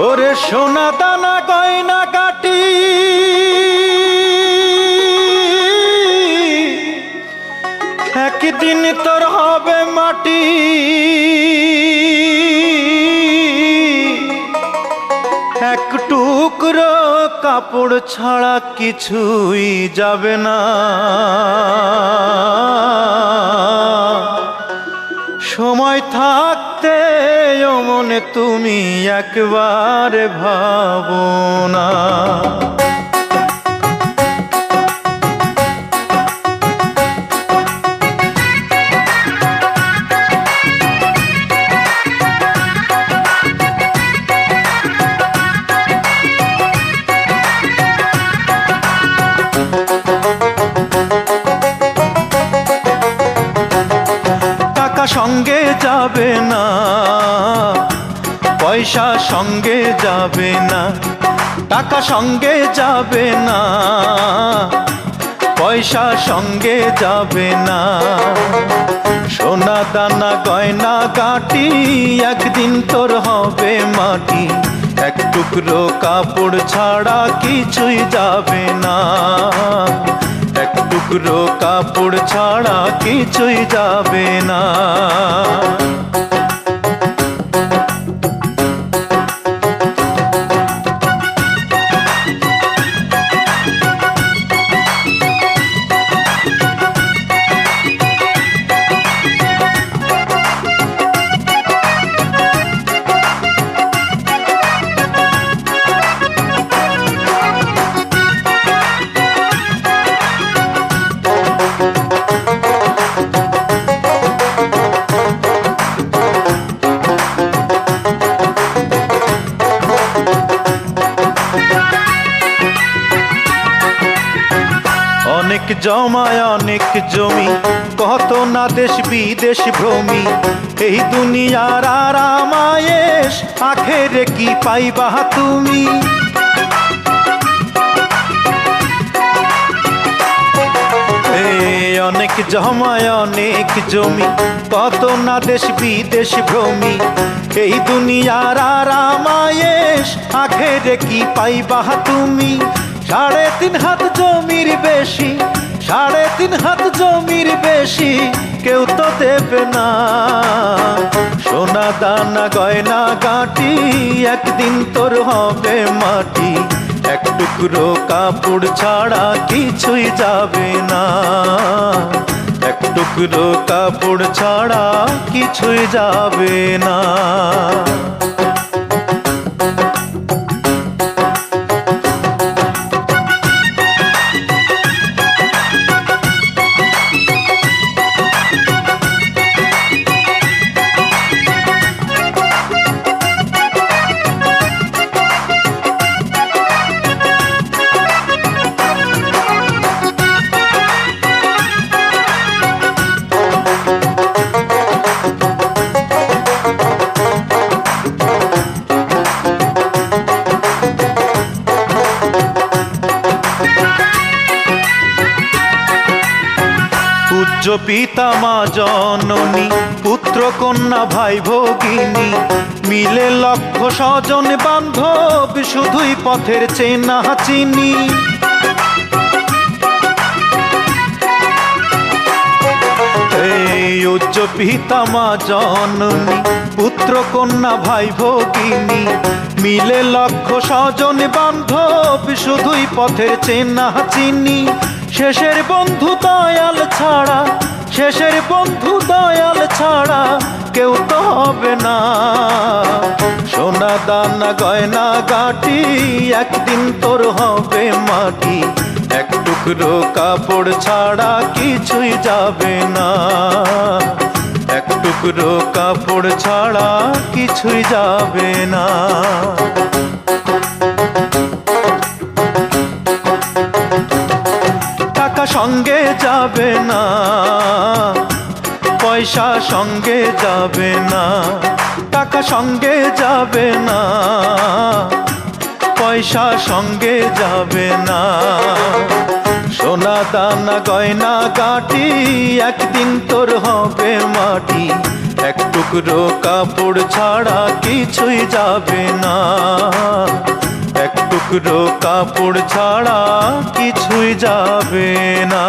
ওরে সোনা দানা গয়না কাটি। একদিন তোর হবে মাটি। এক টুকরো কাপড় ছাড়া কিছুই যাবে না। তুমি একবার ভাবো না। সঙ্গে যাবে না। পয়সা সঙ্গে যাবে না, টাকা সঙ্গে যাবে না, পয়সা সঙ্গে যাবে না। সোনা দানা গয়না কাটি একদিন তোর হবে মাটি, এক টুকরো কাপড় ছাড়া কিছুই যাবে না। এক টুকরো কাপড় ছাড়া কিছুই যাবে না। অনেক জমায়, অনেক জমি। কত না দেশ বিদেশ ভ্রমি। এই দুনিয়ার আরামায়েশ আখেরে কি পাইবা তুমি? অনেক জমায়, অনেক জমি। কত না দেশ বিদেশ ভ্রমি। এই দুনিয়ার আরামায়েশ আখেরে কি পাইবা তুমি? সাড়ে তিন হাত জমির বেশি, সাড়ে তিন হাত জমির বেশি কেউ তো দেবে না। সোনা দানা, গয়না, গাঁটি, একদিন তোর হবে মাটি। এক টুকরো কাপড় ছাড়া কিছুই যাবে না। এক টুকরো কাপড় ছাড়া কিছুই যাবে না। পূজ্য পিতা মা জননী, পুত্র, কন্যা, ভাই, ভগিনী, মিলে লক্ষ স্বজন বান্ধব, শুধুই পথের চেনা চিনি। উচ্চ পিতা মা জননী, পুত্র, কন্যা, ভাই, ভগিনী, মিলে লক্ষ স্বজন বান্ধব, শুধুই পথের চেনা চিনি। শেষের বন্ধু দয়াল ছাড়া, শেষের বন্ধু দয়াল ছাড়া কেউ তো হবে না। সোনা দানা গয়না গাটি একদিন তোর হবে মাটি, এক টুকরো কাপড় ছাড়া কিছুই যাবে না। এক টুকরো কাপড় ছাড়া কিছুই যাবে না। যাবে না। পয়সা সঙ্গে যাবে না, টাকা সঙ্গে যাবে না, পয়সা সঙ্গে যাবে না। সোনা দানা গয়না কাটি একদিন তোর হবে মাটি, এক টুকরো কাপড় ছাড়া কিছুই যাবে না। টুকরো কাপড় ছাড়া কিছুই যাবে না।